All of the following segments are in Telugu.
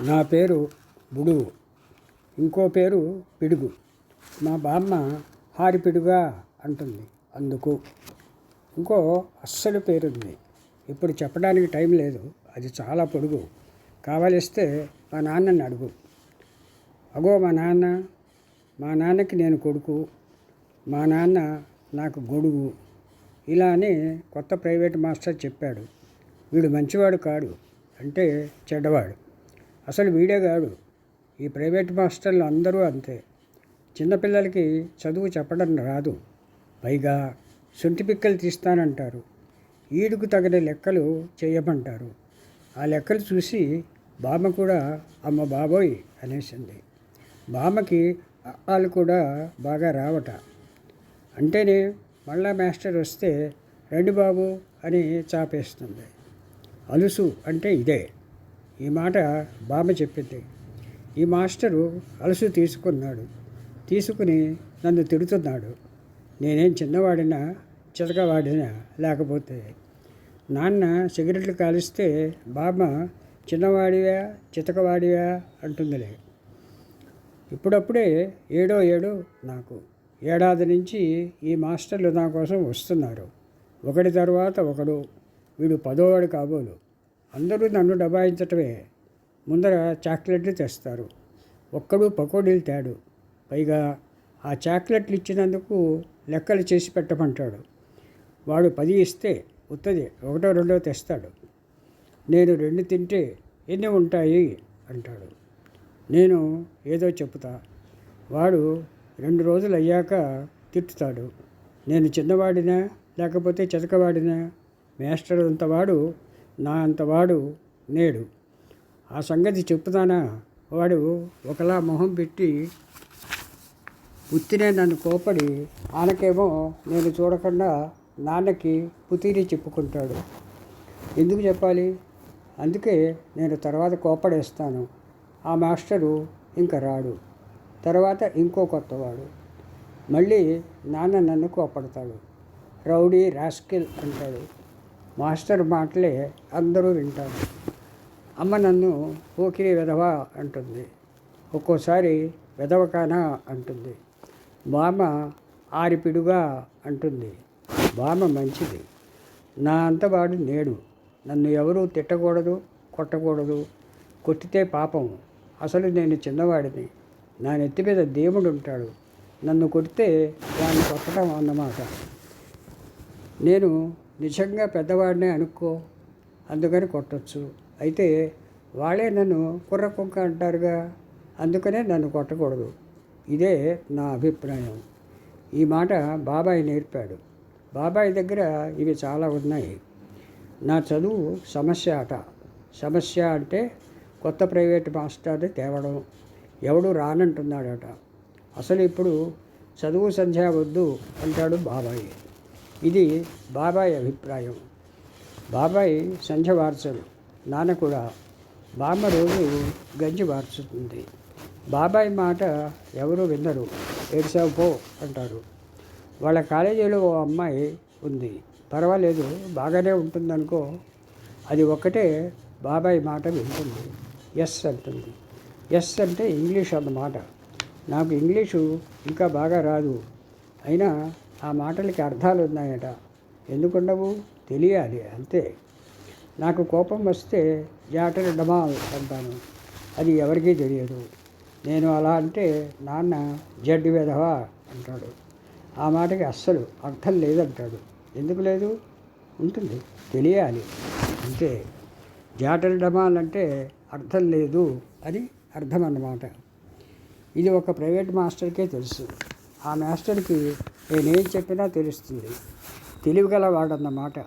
నా పేరు బుడువు ఇంకో పేరు పిడుగు. మా బామ్మ హారిపిడుగా అంటుంది. అందుకు. ఇంకో అస్సలు పేరుంది. ఇప్పుడు చెప్పడానికి టైం లేదు. అది చాలా పొడుగు. కావలిస్తే మా నాన్నని అడుగు. అగో మా నాన్న. మా నాన్నకి నేను కొడుకు. మా నాన్న నాకు గొడుగు. ఇలా అని కొత్త ప్రైవేట్ మాస్టర్ చెప్పాడు. వీడు మంచివాడు కాడు. అంటే చెడ్డవాడు. అసలు వీడే కాడు. ఈ ప్రైవేట్ మాస్టర్లు అందరూ అంతే. చిన్నపిల్లలకి చదువు చెప్పడం రాదు. పైగా సొంటి పిక్కలు తీస్తానంటారు. ఈడుకు తగిన లెక్కలు చేయమంటారు. ఆ లెక్కలు చూసి బామ్మ కూడా అమ్మ బాబోయ్ అనేసింది. బామ్మకి వాళ్ళు కూడా బాగా రావట. అంటేనే మళ్ళా మాస్టర్ వస్తే రండి బాబు అని చాపేస్తుంది. అలుసు అంటే ఇదే. ఈ మాట బామ్మ చెప్పింది. ఈ మాస్టరు అలసు తీసుకున్నాడు. తీసుకుని నన్ను తిడుతున్నాడు. నేనేం చిన్నవాడినా చితకవాడినా లేకపోతే. నాన్న సిగరెట్లు కాలిస్తే బామ్మ చిన్నవాడివా చితకవాడివా అంటుందిలే. ఇప్పుడప్పుడే ఏడో ఏడో నాకు. ఏడాది నుంచి ఈ మాస్టర్లు నా కోసం వస్తున్నారు. ఒకటి తర్వాత ఒకడు. వీడు పదోవాడు కాబోలు. అందరూ నన్ను డబాయించటమే ముందర చాక్లెట్లు తెస్తారు. ఒక్కడు పకోడీలు తేడు. పైగా ఆ చాక్లెట్లు ఇచ్చినందుకు లెక్కలు చేసి పెట్టమంటాడు. వాడు పది ఇస్తే ఉత్తది. ఒకటో రెండో తెస్తాడు. నేను రెండు తింటే ఎన్ని ఉంటాయి? అంటాడు. నేను ఏదో చెప్తా వాడు రెండు రోజులు అయ్యాక తిట్టుతాడు. నేను చిన్నవాడినా లేకపోతే చితకవాడినా మేస్టర్ అంతవాడు నా అంతవాడు నేడు. ఆ సంగతి చెప్తానా వాడు ఒకలా మొహం పెట్టి ఉత్తినే నన్ను కోపడి ఆనకేమో నేను చూడకుండా నాన్నకి పుతిరి చెప్పుకుంటాడు. ఎందుకు చెప్పాలి? అందుకే నేను తర్వాత కోపడేస్తాను. ఆ మాస్టరు ఇంకా రాడు. తర్వాత ఇంకో కొత్తవాడు. మళ్ళీ నాన్న నన్ను కోపడతాడు. రౌడీ రాస్కిల్ అంటాడు. మాస్టర్ మాటలే అందరూ వింటారు. అమ్మ నన్ను పోకిరి వెధవ అంటుంది. ఒక్కోసారి వెధవకానా అంటుంది. బామ ఆరిపిడుగా అంటుంది. బామ మంచిది. నా అంతవాడు నేడు. నన్ను ఎవరూ తిట్టకూడదు కొట్టకూడదు. కొట్టితే పాపం. అసలు నేను చిన్నవాడిని. నా నెత్తి మీద దేవుడు ఉంటాడు. నన్ను కొడితే వాడిని కొట్టడం అన్నమాట. నేను నిజంగా పెద్దవాడినే అనుకో అందుకని కొట్టచ్చు. అయితే వాళ్ళే నన్ను కుర్ర కుక్క అంటారుగా అందుకనే నన్ను కొట్టకూడదు. ఇదే నా అభిప్రాయం. ఈ మాట బాబాయ్ నేర్పాడు. బాబాయ్ దగ్గర ఇవి చాలా ఉన్నాయి. నా చదువు సమస్య అట. సమస్య అంటే కొత్త ప్రైవేట్ మాస్టర్ని తేవడం. ఎవడు రానంటున్నాడట. అసలు ఇప్పుడు చదువు సంధ్య వద్దు అంటాడు బాబాయ్. ఇది బాబాయ్ అభిప్రాయం. బాబాయ్ సంధ్య వార్చరు నాన్న కూడా బామ్మ రోజు గంజి వార్చుతుంది బాబాయ్ మాట ఎవరు విన్నరు ఏడ్సావు పో అంటారు. వాళ్ళ కాలేజీలో ఓ అమ్మాయి ఉంది. పర్వాలేదు బాగానే ఉంటుందనుకో. అది ఒక్కటే బాబాయ్ మాట వింటుంది. ఎస్ అంటుంది. ఎస్ అంటే ఇంగ్లీష్ అన్నమాట. నాకు ఇంగ్లీషు ఇంకా బాగా రాదు. అయినా ఆ మాటలకి అర్థాలు ఉన్నాయట. ఎందుకుండవు? తెలియాలి అంతే. నాకు కోపం వస్తే జాటర్ డమాల్ అంటాను. అది ఎవరికీ తెలియదు. నేను అలా అంటే నాన్న జడ్డి వెధవా అంటాడు. ఆ మాటకి అస్సలు అర్థం లేదంటాడు. ఎందుకు లేదు? ఉంటుంది తెలియాలి అంతే. జాటల్ డమాల్ అంటే అర్థం లేదు అని అర్థం అన్నమాట ఇది ఒక ప్రైవేట్ మాస్టర్కే తెలుసు. ఆ మాస్టర్కి నేనేం చెప్పినా తెలుస్తుంది. తెలివిగల వాడన్నమాట.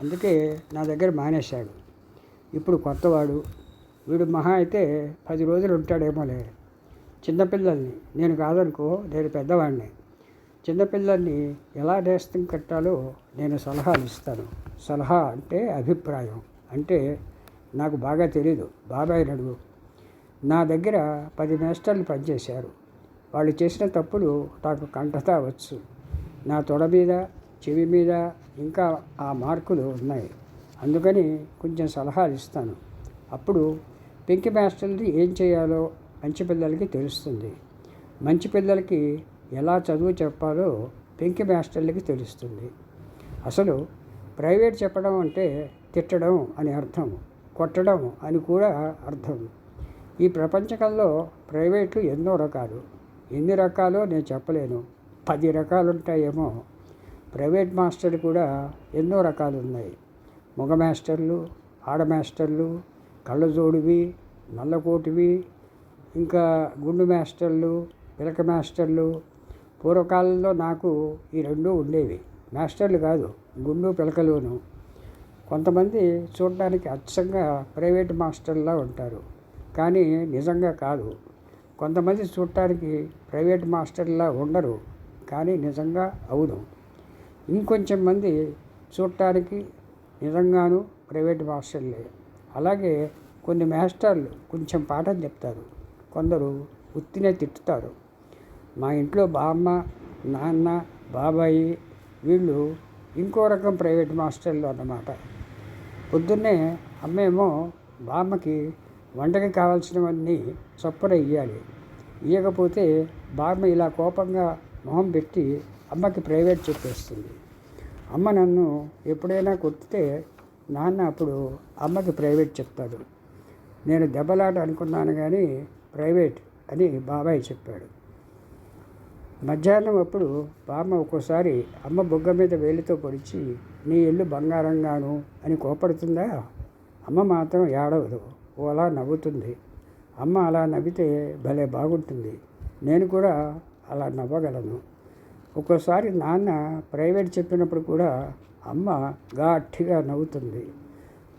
అందుకే నా దగ్గర మానేశాడు. ఇప్పుడు కొత్తవాడు. వీడు మహా అయితే పది రోజులు ఉంటాడేమోలే. చిన్నపిల్లల్ని నేను కాదనుకో నేను పెద్దవాడిని చిన్నపిల్లల్ని ఎలా నేస్తం కట్టాలో నేను సలహాలు ఇస్తాను. సలహా అంటే అభిప్రాయం. అంటే నాకు బాగా తెలీదు. బాబాయ్ అడుగు నా దగ్గర పది మేస్టర్లు పనిచేశారు. వాళ్ళు చేసిన తప్పులు నాకు కంటతా వచ్చు. నా తొడ మీద చెవి మీద ఇంకా ఆ మార్కులు ఉన్నాయి. అందుకని కొంచెం సలహాలు ఇస్తాను. అప్పుడు పెంకి మాస్టర్ని ఏం చేయాలో మంచి పిల్లలకి తెలుస్తుంది. మంచి పిల్లలకి ఎలా చదువు చెప్పాలో పెంకి మాస్టర్లకి తెలుస్తుంది. అసలు ప్రైవేట్ చెప్పడం అంటే తిట్టడం అని అర్థం కొట్టడం అని కూడా అర్థం. ఈ ప్రపంచకంలో ప్రైవేట్లు ఎన్నో రకాలు. ఎన్ని రకాలో నేను చెప్పలేను. పది రకాలు ఉంటాయేమో ప్రైవేట్ మాస్టర్లు కూడా ఎన్నో రకాలు ఉన్నాయి మగ మాస్టర్లు ఆడ మాస్టర్లు కళ్ళజోడివి నల్లకోటివి ఇంకా గుండు మాస్టర్లు పిలక మాస్టర్లు. పూర్వకాలంలో నాకు ఈ రెండూ ఉండేవి. మాస్టర్లు కాదు గుండు పిలకలోను. కొంతమంది చూడడానికి అచ్చంగా ప్రైవేట్ మాస్టర్లా ఉంటారు. కానీ నిజంగా కాదు. కొంతమంది చూడటానికి ప్రైవేట్ మాస్టర్లా ఉండరు. కానీ నిజంగా అవును. ఇంకొంచెం మంది చూడటానికి నిజంగాను ప్రైవేట్ మాస్టర్లే అలాగే కొన్ని మాస్టర్లు కొంచెం పాఠం చెప్తారు. కొందరు ఉత్తినే తిట్టుతారు. మా ఇంట్లో బామ్మ నాన్న బాబాయి వీళ్ళు ఇంకో రకం ప్రైవేట్ మాస్టర్లు అన్నమాట. పొద్దున్నే అమ్మేమో బామ్మకి వంటకి కావాల్సినవన్నీ చొప్పున ఇవ్వాలి ఇవ్వకపోతే బామ్మ ఇలా కోపంగా మొహం పెట్టి అమ్మకి ప్రైవేట్ చెప్పేస్తుంది. అమ్మ నన్ను ఎప్పుడైనా కొట్టితే నాన్న అప్పుడు అమ్మకి ప్రైవేట్ చెప్తాడు. నేను దెబ్బలాట అనుకున్నాను కానీ ప్రైవేట్ అని బాబాయ్ చెప్పాడు. మధ్యాహ్నం అప్పుడు బామ్మ ఒక్కోసారి అమ్మ బొగ్గ మీద వేలితో పొడిచి నీ ఇల్లు బంగారంగాను అని కోపడుతుందా? అమ్మ మాత్రం ఏడవదు. ఓ అలా నవ్వుతుంది. అమ్మ అలా నవ్వితే భలే బాగుంటుంది. నేను కూడా అలా నవ్వగలను. ఒక్కోసారి నాన్న ప్రైవేట్ చెప్పినప్పుడు కూడా అమ్మ గట్టిగా నవ్వుతుంది.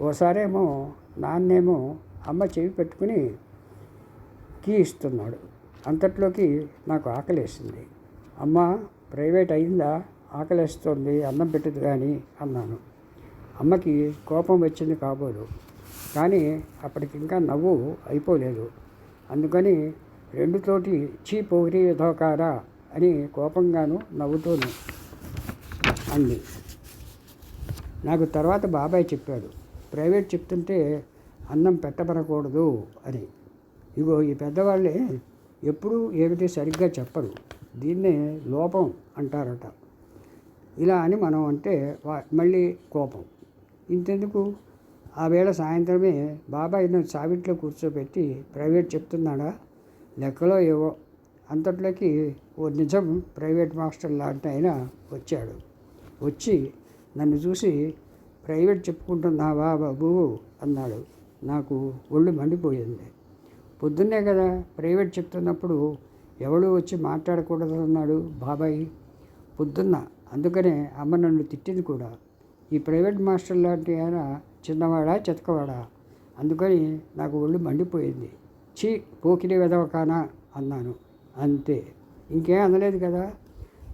ఓసారేమో నాన్నేమో అమ్మ చెవి పెట్టుకుని కీ ఇస్తున్నాడు. అంతట్లోకి నాకు ఆకలేసింది. అమ్మ ప్రైవేట్ అయిందా? ఆకలేస్తోంది అన్నం పెట్టదు కానీ అన్నాను. అమ్మకి కోపం వచ్చింది కాబోలు. కానీ అప్పటికి ఇంకా నవ్వు అయిపోలేదు. అందుకని రెండు చోటి చీ పొగిరి విధోకారా అని కోపంగాను నవ్వుతూను అంది. నాకు తర్వాత బాబాయ్ చెప్పాడు. ప్రైవేట్ చెప్తుంటే అన్నం పెట్టబడకూడదు అని. ఇగో ఈ పెద్దవాళ్ళే ఎప్పుడూ ఏమిటి సరిగ్గా చెప్పరు. దీన్నే లోపం అంటారట. ఇలా అని మనం అంటే వా- మళ్ళీ కోపం. ఇంతెందుకు? ఆ వేళ సాయంత్రమే నన్ను సావిట్లో కూర్చోబెట్టి ప్రైవేట్ చెప్తున్నాడా? లెక్కలో ఏవో. అంతట్లోకి ఓ నిజం ప్రైవేట్ మాస్టర్ లాంటి ఆయన వచ్చాడు. వచ్చి నన్ను చూసి ప్రైవేట్ చెప్పుకుంటున్నావా బాబు? అన్నాడు. నాకు ఒళ్ళు మండిపోయింది. పొద్దున్నే కదా ప్రైవేట్ చెప్తున్నప్పుడు ఎవడు వచ్చి మాట్లాడకూడదు అన్నాడు బాబాయ్? పొద్దున్న. అందుకనే అమ్మ నన్ను తిట్టింది కూడా. ఈ ప్రైవేట్ మాస్టర్ లాంటి ఆయన చిన్నవాడా చెతకవాడా? అందుకని నాకు ఒళ్ళు మండిపోయింది. చీ పోకిరి వెదవకానా అన్నాను. అంతే. ఇంకేం అనలేదు కదా?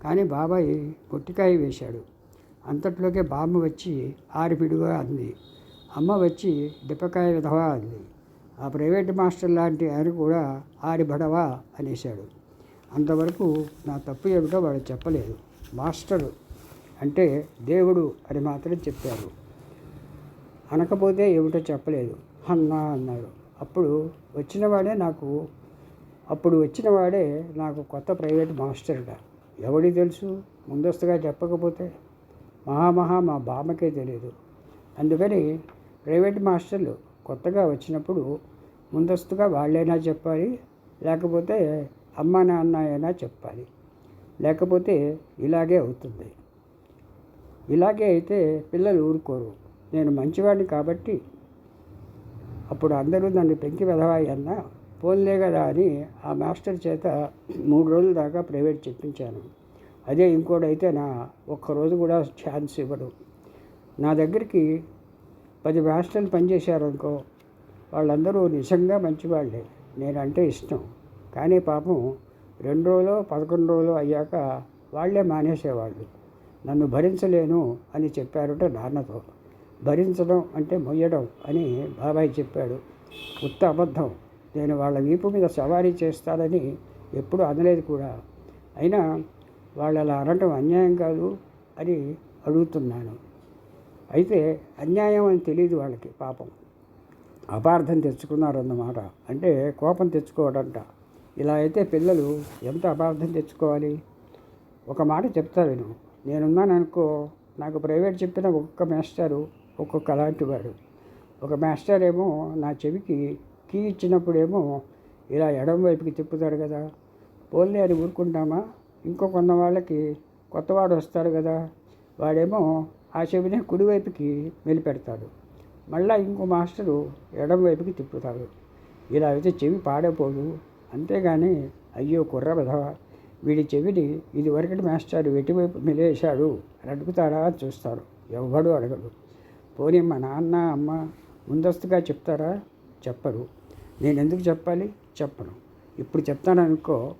కానీ బాబాయ్ పొట్టికాయ వేశాడు. అంతట్లోకే బామ్మ వచ్చి ఆరిపిడుగా అంది. అమ్మ వచ్చి డిప్పకాయ విధవా అంది. ఆ ప్రైవేట్ మాస్టర్ లాంటి ఆయన కూడా ఆరిబడవా అనేశాడు. అంతవరకు నా తప్పు ఏమిటో వాడు చెప్పలేదు. మాస్టరు అంటే దేవుడు అని మాత్రం చెప్పారు. అనకపోతే ఏమిటో చెప్పలేదు. అన్నా అన్నాడు అప్పుడు వచ్చినవాడే నాకు అప్పుడు వచ్చినవాడే నాకు కొత్త ప్రైవేట్ మాస్టర్గా ఎవడి తెలుసు? ముందస్తుగా చెప్పకపోతే? మహామహా మా బామ్మకే తెలియదు అందుకని ప్రైవేట్ మాస్టర్లు కొత్తగా వచ్చినప్పుడు ముందస్తుగా వాళ్ళైనా చెప్పాలి లేకపోతే అమ్మ నాన్న అయినా చెప్పాలి. లేకపోతే ఇలాగే అవుతుంది. ఇలాగే అయితే పిల్లలు ఊరుకోరు. నేను మంచివాడిని కాబట్టి అప్పుడు అందరూ నన్ను పెంకి వెధవాయి అన్నా పోన్లే కదా అని ఆ మాస్టర్ చేత మూడు రోజుల దాకా ప్రైవేట్ చెప్పించాను. అదే ఇంకోటైతే నా ఒక్కరోజు కూడా ఛాన్స్ ఇవ్వడు. నా దగ్గరికి పది మాస్టర్లు పనిచేశారనుకో వాళ్ళందరూ నిజంగా మంచివాళ్ళే నేనంటే ఇష్టం. కానీ పాపం రెండు రోజులు పదకొండు రోజులు అయ్యాక వాళ్ళే మానేసేవాళ్ళు. నన్ను భరించలేను అని చెప్పారట నాన్నతో. భరించడం అంటే మొయ్యడం అని బాబాయ్ చెప్పాడు. ఉత్త అబద్ధం. నేను వాళ్ళ వీపు మీద సవారీ చేస్తానని ఎప్పుడు అనలేదు కూడా. అయినా వాళ్ళు అలా అనటం అన్యాయం కాదు అని అడుగుతున్నాను. అయితే అన్యాయం అని తెలియదు వాళ్ళకి పాపం. అపార్థం తెచ్చుకున్నారన్నమాట. అంటే కోపం తెచ్చుకోవడంట. ఇలా అయితే పిల్లలు ఎంత అపార్థం తెచ్చుకోవాలి? ఒక మాట చెప్తా విను. నేనున్నాను అనుకో నాకు ప్రైవేట్ చెప్పిన ఒక్క మాస్టరు ఒక్కొక్క అలాంటి వాడు ఒక మాస్టర్ ఏమో నా చెవికి కీ ఇచ్చినప్పుడేమో ఇలా ఎడం వైపుకి తిప్పుతాడు కదా. పోలే అని ఊరుకుంటామా? ఇంకో కొన్న వాళ్ళకి కొత్తవాడు వస్తాడు కదా. వాడేమో ఆ చెవిని కుడివైపుకి మెలిపెడతాడు. మళ్ళా ఇంకో మాస్టరు ఎడం వైపుకి తిప్పుతాడు. ఇలా అయితే చెవి పాడైపోదు. అంతేగాని అయ్యో కుర్ర విధవ వీడి చెవిని ఇదివరకటి మాస్టర్ ఎటువైపు మెలేశాడు అని అడుగుతాడా అని చూస్తారు ఎవడు అడగడు. పోనీ మా నాన్న అమ్మ ముందస్తుగా చెప్తారా? చెప్పరు. నేను ఎందుకు చెప్పాలి? చెప్పను. ఇప్పుడు చెప్తాను అనుకో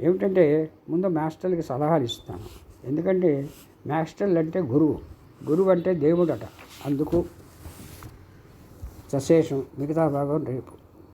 ఏమిటంటే ముందు మాస్టర్లకి సలహాలు ఇస్తాను. ఎందుకంటే మాస్టర్లు అంటే గురువు. గురువు అంటే దేవుడట. అందుకు సశేషం మిగతా భాగం రేపు.